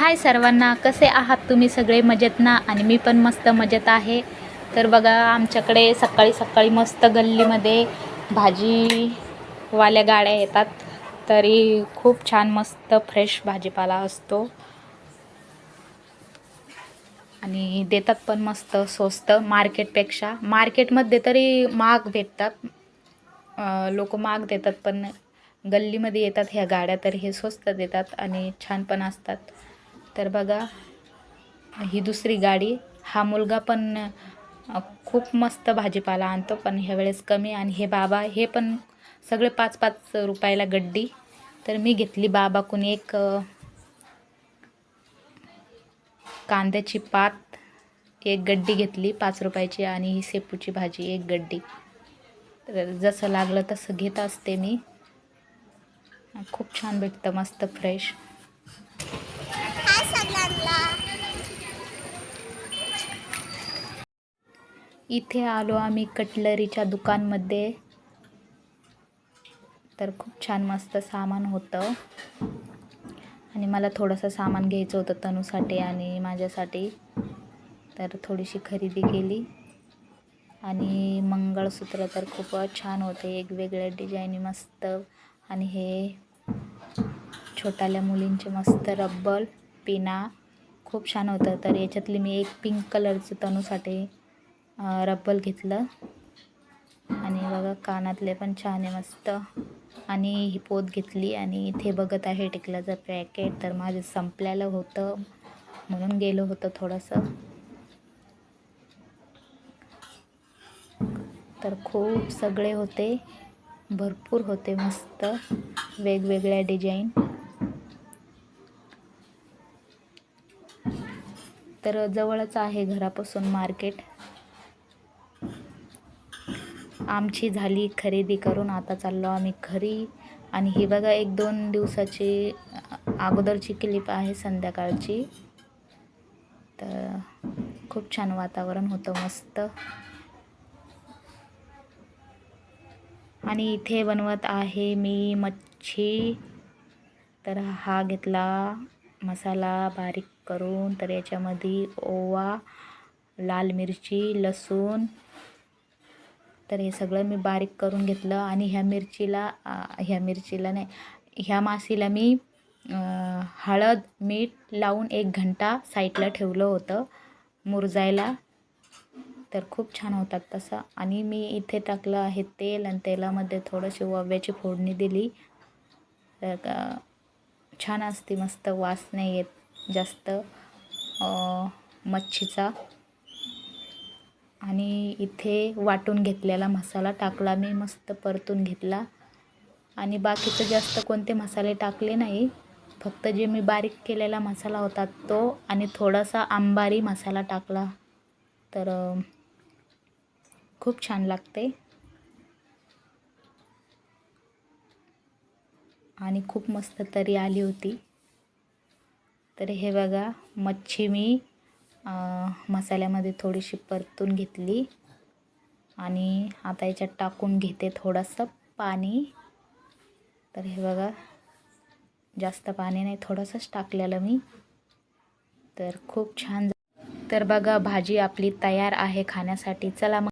हाय सर्वांना कसे आहात तुम्ही सगळे? मजेत ना आणि मी पण मस्त मजेत आहे. तर बघा आमच्याकडे सकाळी सकाळी मस्त गल्लीमध्ये भाजीवाल्या गाड्या येतात. तरी खूप छान मस्त फ्रेश भाजीपाला असतो. आणि देतात पण मस्त स्वस्त मार्केटपेक्षा. मार्केटमध्ये तरी महाग भेटतात. लोक महाग देतात पण गल्लीमध्ये येतात ह्या गाड्या तर हे स्वस्त देतात आणि छान पण असतात. तर बघा ही दुसरी गाडी हा मुलगा पण खूप मस्त भाजीपाला आणतो पण ह्या वेळेस कमी. आणि हे बाबा हे पण सगळे पाच पाच रुपयाला गड्डी. तर मी घेतली बाबाकून एक कांद्याची पात एक गड्डी घेतली पाच रुपयाची आणि ही शेपूची भाजी एक गड्डी. तर जसं लागलं तसं घेत असते मी. खूप छान भेटतं मस्त फ्रेश. इथे आलो आम्ही कटलरीच्या दुकानमध्ये. तर खूप छान मस्त सामान होतं. आणि मला थोडंसं सामान घ्यायचं होतं तनूसाठी आणि माझ्यासाठी. तर थोडीशी खरेदी केली. आणि मंगळसूत्र तर खूपच छान होते. वेगवेगळ्या डिझाईनी मस्त. आणि हे छोट्याल्या मुलींचे मस्त रब्बल पिना. खूप छान होतं. तर याच्यातली मी एक पिंक कलरचं तनूसाठी रब्बल घेतलं. आणि बघा कानातले पण छान आहे मस्त. आणि ही पोत घेतली आणि इथे बघत आहे टिकल्याचं पॅकेट तर माझं संपलेलं होतं. म्हणून गेलो होतं थोडंसं. तर खूप सगळे होते. भरपूर होते मस्त. वेगवेगळ्या डिझाईन तर जवळच आहे घरापासून मार्केट आमची झाली खरेदी करून आता चाललो आम्ही घरी. आणि ही बघा एक दोन दिवसाची अगोदरची क्लिप आहे संध्याकाळची. तर खूप छान वातावरण होतं मस्त. आणि इथे बनवत आहे मी मच्छी. तर हा घेतला मसाला बारीक करून तर याच्यामध्ये ओवा लाल मिरची लसूण तर हे सगळं मी बारीक करून घेतलं आणि ह्या मिरचीला ह्या मिरचीला नाही ह्या मासीला मी हळद मीठ लावून एक घंटा साईडला ठेवलं होतं मुरजायला. तर खूप छान होतात तसं. आणि मी इथे टाकलं आहे तेल आणि तेलामध्ये थोडंशी ओव्याची फोडणी दिली. तर का- छान असते मस्त वास नाही येत जास्त मच्छीचा. आणि इथे वाटून घेतलेला मसाला टाकला मी मस्त परतून घेतला. आणि बाकीचं जास्त कोणते मसाले टाकले नाही फक्त जे मी बारीक केलेला मसाला होता तो आणि थोडासा आंबारी मसाला टाकला. तर खूप छान लागते. आणि खूप मस्त तरी आली होती. तर हे बघा मच्छी मी मसाल्यामध्ये थोडीशी परतून घेतली. आणि आता याच्यात टाकून घेते थोडंसं पाणी. तर हे बघा जास्त पाणी नाही थोडंसंच टाकलेलं मी. तर खूप छान तर बघा भाजी आपली तयार आहे खाण्यासाठी. चला मग.